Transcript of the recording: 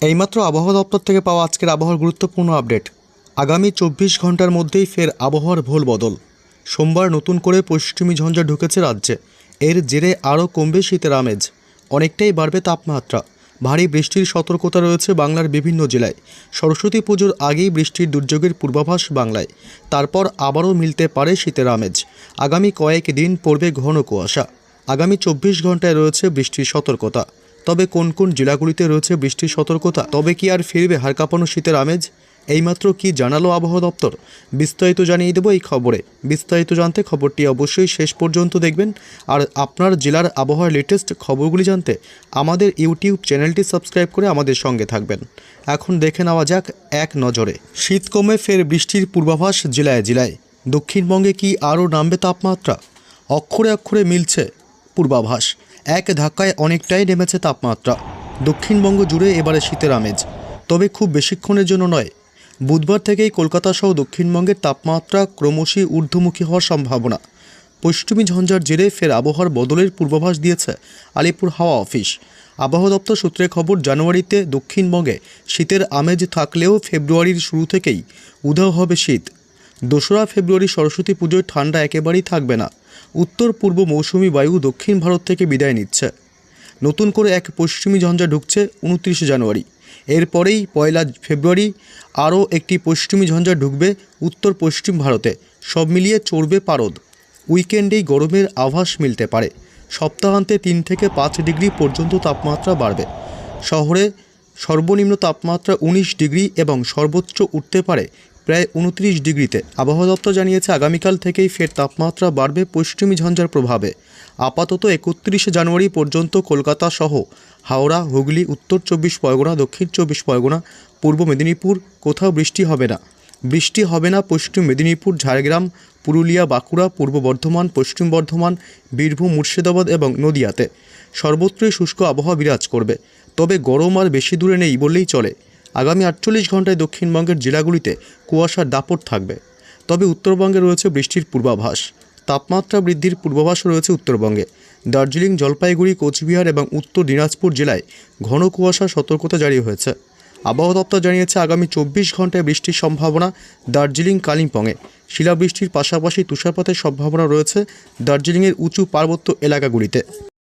এইমাত্র আবহাওয়া দপ্তর থেকে পাওয়া আজকের আবহাওয়ার গুরুত্বপূর্ণ আপডেট। আগামী চব্বিশ ঘণ্টার মধ্যেই ফের আবহাওয়ার ভোল বদল। সোমবার নতুন করে পশ্চিমী ঝঞ্ঝা ঢুকেছে রাজ্যে। এর জেরে আরও কমবে শীতের আমেজ। অনেকটাই বাড়বে তাপমাত্রা। ভারী বৃষ্টির সতর্কতা রয়েছে বাংলার বিভিন্ন জেলায়। সরস্বতী পুজোর আগেই বৃষ্টির দুর্যোগের পূর্বাভাস বাংলায়। তারপর আবারও মিলতে পারে শীতের আমেজ। আগামী কয়েক দিন পড়বে ঘন কুয়াশা। আগামী চব্বিশ ঘন্টায় রয়েছে বৃষ্টির সতর্কতা। তবে কোন কোন জেলাগুলিতে রয়েছে বৃষ্টির সতর্কতা? তবে কি আর ফিরবে হাড় কাঁপানো শীতের আমেজ? এইমাত্র কি জানালো আবহাওয়া দপ্তর? বিস্তারিত জানিয়ে দেবো এই খবরে। বিস্তারিত জানতে খবরটি অবশ্যই শেষ পর্যন্ত দেখবেন। আর আপনার জেলার আবহাওয়ার লেটেস্ট খবরগুলি জানতে আমাদের ইউটিউব চ্যানেলটি সাবস্ক্রাইব করে আমাদের সঙ্গে থাকবেন। এখন দেখে নেওয়া যাক এক নজরে। শীত কমে ফের বৃষ্টির পূর্বাভাস জেলায় জেলায়। দক্ষিণবঙ্গে কি আরও নামবে তাপমাত্রা? অক্ষরে অক্ষরে মিলছে পূর্বাভাস। এক ধাক্কায় অনেকটাই নেমেছে তাপমাত্রা। দক্ষিণবঙ্গ জুড়ে এবারে শীতের আমেজ। তবে খুব বেশিক্ষণের জন্য নয়। বুধবার থেকেই কলকাতা সহ দক্ষিণবঙ্গের তাপমাত্রা ক্রমশই ঊর্ধ্বমুখী হওয়ার সম্ভাবনা। পশ্চিমী ঝঞ্ঝার জেরে ফের আবহাওয়ার বদলের পূর্বাভাস দিয়েছে আলিপুর হাওয়া অফিস। আবহাওয়া দপ্তর সূত্রে খবর, জানুয়ারিতে দক্ষিণবঙ্গে শীতের আমেজ থাকলেও ফেব্রুয়ারির শুরু থেকেই উধাও হবে শীত। দোসরা ফেব্রুয়ারি সরস্বতী পুজোয় ঠান্ডা একেবারেই থাকবে না। উত্তর পূর্ব মৌসুমি বায়ু দক্ষিণ ভারত থেকে বিদায় নিচ্ছে। নতুন করে এক পশ্চিমী ঝঞ্ঝা ঢুকছে উনত্রিশে জানুয়ারি। এরপরেই পয়লা ফেব্রুয়ারি আরও একটি পশ্চিমী ঝঞ্ঝা ঢুকবে উত্তর পশ্চিম ভারতে। সব মিলিয়ে চড়বে পারদ। উইকেন্ডেই গরমের আভাস মিলতে পারে। সপ্তাহান্তে তিন থেকে পাঁচ ডিগ্রি পর্যন্ত তাপমাত্রা বাড়বে। শহরে সর্বনিম্ন তাপমাত্রা উনিশ ডিগ্রি এবং সর্বোচ্চ উঠতে পারে প্রায় উনত্রিশ ডিগ্রিতে। আবহাওয়া দপ্তর জানিয়েছে, আগামীকাল থেকেই ফের তাপমাত্রা বাড়বে পশ্চিমী ঝঞ্ঝার প্রভাবে। আপাতত একত্রিশে জানুয়ারি পর্যন্ত কলকাতা সহ হাওড়া, হুগলি, উত্তর চব্বিশ পরগনা, দক্ষিণ চব্বিশ পরগনা, পূর্ব মেদিনীপুর, কোথাও বৃষ্টি হবে না। বৃষ্টি হবে না পশ্চিম মেদিনীপুর, ঝাড়গ্রাম, পুরুলিয়া, বাঁকুড়া, পূর্ব বর্ধমান, পশ্চিম বর্ধমান, বীরভূম, মুর্শিদাবাদ এবং নদিয়াতে। সর্বত্রই শুষ্ক আবহাওয়া বিরাজ করবে। তবে গরম আর বেশি দূরে নেই বললেই চলে। আগামী আটচল্লিশ ঘন্টায় দক্ষিণবঙ্গের জেলাগুলিতে কুয়াশার দাপট থাকবে। তবে উত্তরবঙ্গে রয়েছে বৃষ্টির পূর্বাভাস। তাপমাত্রা বৃদ্ধির পূর্বাভাস রয়েছে উত্তরবঙ্গে। দার্জিলিং, জলপাইগুড়ি, কোচবিহার এবং উত্তর দিনাজপুর জেলায় ঘন কুয়াশা সতর্কতা জারি হয়েছে। আবহাওয়া দপ্তর জানিয়েছে, আগামী চব্বিশ ঘন্টায় বৃষ্টির সম্ভাবনা দার্জিলিং, কালিম্পংয়ে। শিলাবৃষ্টির পাশাপাশি তুষারপাতের সম্ভাবনা রয়েছে দার্জিলিংয়ের উঁচু পার্বত্য এলাকাগুলিতে।